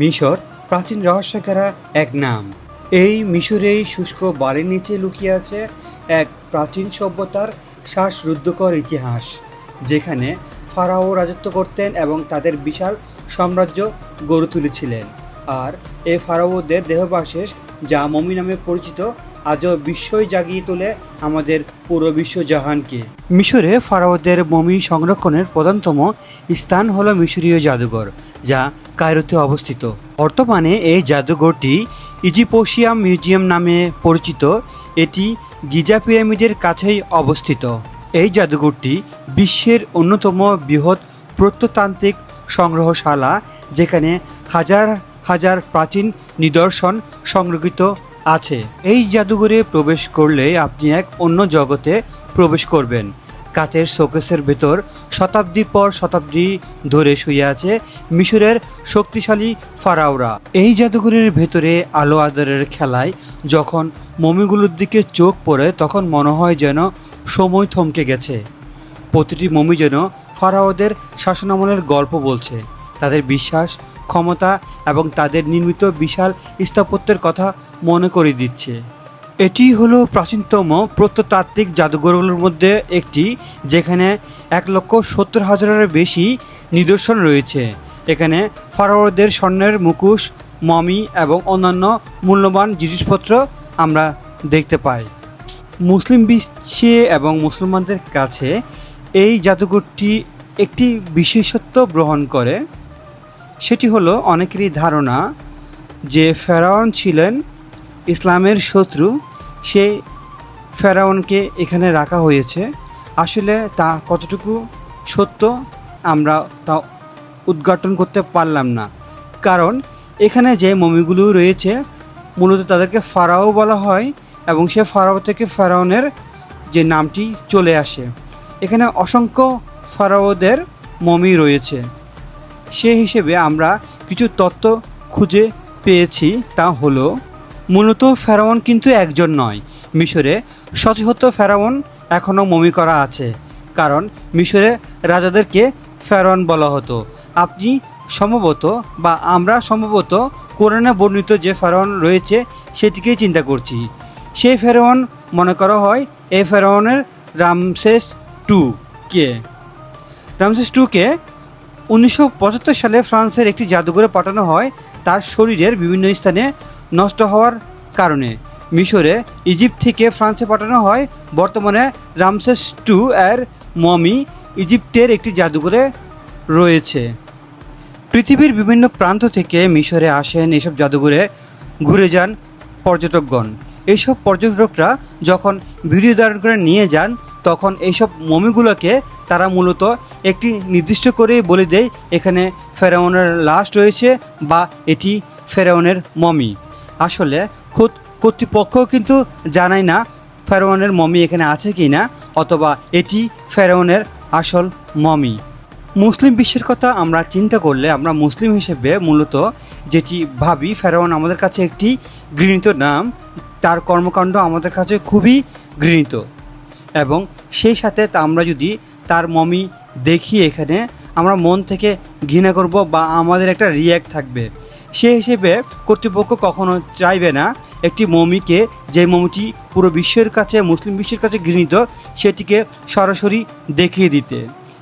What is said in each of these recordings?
মিশর, প্রাচীন রহস্যকারা এক নাম। এই মিশরেই শুষ্ক বালির নিচে লুকিয়ে আছে এক প্রাচীন সভ্যতার শ্বাসরুদ্ধকর ইতিহাস, যেখানে ফারাও রাজত্ব করতেন এবং তাদের বিশাল সাম্রাজ্য গড়ে তুলেছিলেন। আর এ ফারাওদের দেহবাশেষ যা মমি নামে পরিচিত আজও বিস্ময় জাগিয়ে তোলে আমাদের পুরো বিশ্বজাহানকে মিশরে ফারাওদের মমি সংরক্ষণের প্রধানতম স্থান হলো মিশরীয় জাদুঘর, যা কায়রোতে অবস্থিত। বর্তমানে এই জাদুঘরটি ইজিপোশিয়াম মিউজিয়াম নামে পরিচিত। এটি গিজা পিরামিডের কাছেই অবস্থিত। এই জাদুঘরটি বিশ্বের অন্যতম বৃহৎ প্রত্নতান্ত্রিক সংগ্রহশালা, যেখানে হাজার হাজার প্রাচীন নিদর্শন সংরক্ষিত আছে। এই জাদুঘরে প্রবেশ করলে আপনি এক অন্য জগতে প্রবেশ করবেন। কাচের শোকেসের ভেতর শতাব্দী পর শতাব্দী ধরে শুয়ে আছে মিশরের শক্তিশালী ফারাওরা। এই জাদুঘরের ভেতরে আলো আদরের খেলায় যখন মমিগুলোর দিকে চোখ পড়ে, তখন মনে হয় যেন সময় থমকে গেছে। প্রতিটি মমি যেন ফারাওদের শাসনামলের গল্প বলছে। তাদের বিশ্বাস, ক্ষমতা এবং তাদের নির্মিত বিশাল স্থাপত্যের কথা মনে করে দিচ্ছে। এটি হলো প্রাচীনতম প্রত্নতাত্ত্বিক জাদুঘরগুলোর মধ্যে একটি, যেখানে এক লক্ষ সত্তর হাজারের বেশি নিদর্শন রয়েছে। এখানে ফারাওদের স্বর্ণের মুখোশ, মমি এবং অন্যান্য মূল্যবান জিনিসপত্র আমরা দেখতে পাই। মুসলিম বিশ্বে এবং মুসলমানদের কাছে এই জাদুঘরটি একটি বিশেষত্ব গ্রহণ করে। সেটি হলো অনেকেরই ধারণা যে ফেরাউন ছিলেন ইসলামের শত্রু। সেই ফেরাউনকে এখানে রাখা হয়েছে। আসলে তা কতটুকু সত্য আমরা তা উদ্ঘাটন করতে পারলাম না। কারণ এখানে যে মমিগুলো রয়েছে, মূলত তাদেরকে ফারাও বলা হয় এবং সে ফারাও থেকে ফেরাউনের যে নামটি চলে আসে। এখানে অসংখ্য ফারাওদের মমি রয়েছে। সে হিসেবে আমরা কিছু তত্ত্ব খুঁজে পেয়েছি, তা হলো, মূলত ফেরাউন কিন্তু একজন নয়, মিশরে শত ফেরাউন এখনও মমি করা আছে, কারণ মিশরে রাজাদেরকে ফেরাউন বলা হতো। আপনি সম্ভবত বা আমরা সম্ভবত কোরআনে বর্ণিত যে ফেরাউন রয়েছে সেটিকেই চিন্তা করছি। সেই ফেরাউন মনে করা হয় এই ফেরাউনের রামসেস টু কে। রামসেস টুকে উনিশশো পঁচাত্তর সালে ফ্রান্সের একটি জাদুঘরে পাঠানো হয়। তার শরীরের বিভিন্ন স্থানে নষ্ট হওয়ার কারণে। মিশরে ইজিপ্ট থেকে ফ্রান্সে পাঠানো হয়। বর্তমানে রামসেস টু এর মমি ইজিপ্টের একটি জাদুঘরে রয়েছে। পৃথিবীর বিভিন্ন প্রান্ত থেকে মিশরে আসেন এসব জাদুঘরে ঘুরে যান পর্যটকগণ। এইসব পর্যটকরা যখন ভিডিও ধারণ করে নিয়ে যান তখন এইসব মমিগুলোকে তারা মূলত একটি নির্দিষ্ট করেই বলে দেয়, এখানে ফেরাউনের লাশ রয়েছে বা এটি ফেরাউনের মমি। আসলে খুদ কর্তৃপক্ষ কিন্তু জানায় না ফেরাউনের মমি এখানে আছে কি না অথবা এটি ফেরাউনের আসল মমি। মুসলিম বিশ্বের কথা আমরা চিন্তা করলে আমরা মুসলিম হিসেবে মূলত যেটি ভাবি, ফেরাউন আমাদের কাছে একটি গৃহীত নাম। তার কর্মকাণ্ড আমাদের কাছে খুবই গৃহীত এবং সেই সাথে তা আমরা যদি তার মমি দেখি এখানে, আমরা মন থেকে ঘৃণা করব বা আমাদের একটা রিয়্যাক্ট থাকবে। সে হিসেবে কর্তৃপক্ষ কখনো চাইবে না একটি মমিকে যে মমিটি পুরো বিশ্বের কাছে, মুসলিম বিশ্বের কাছে ঘৃণিত, সেটিকে সরাসরি দেখিয়ে দিতে।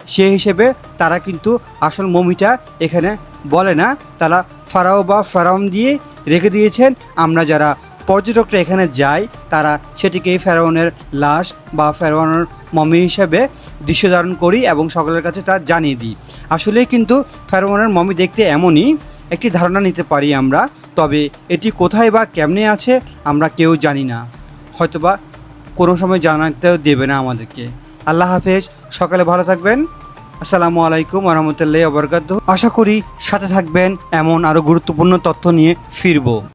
সে হিসেবে তারা কিন্তু আসল মমিটা এখানে বলে না, তারা ফারাও বা ফারাম দিয়ে রেখে দিয়েছেন, আমরা যারা পর্যটকরা এখানে যায়, তারা সেটিকে ফেরাউনের লাশ বা ফেরাউনের মমি হিসেবে দৃশ্য ধারণ করি এবং সকলের কাছে তা জানিয়ে দিই। আসলে কিন্তু ফেরাউনের মমি দেখতে এমনই একটি ধারণা নিতে পারি আমরা, তবে এটি কোথায় বা কেমনে আছে আমরা কেউ জানি না। হয়তোবা কোনো সময় জানাতেও দেবে না আমাদেরকে। আল্লাহ হাফেজ, সকালে ভালো থাকবেন। আসসালামু আলাইকুম রহমতুল্লাহ বরকাত আশা করি সাথে থাকবেন এমন আরও গুরুত্বপূর্ণ তথ্য নিয়ে ফিরবো।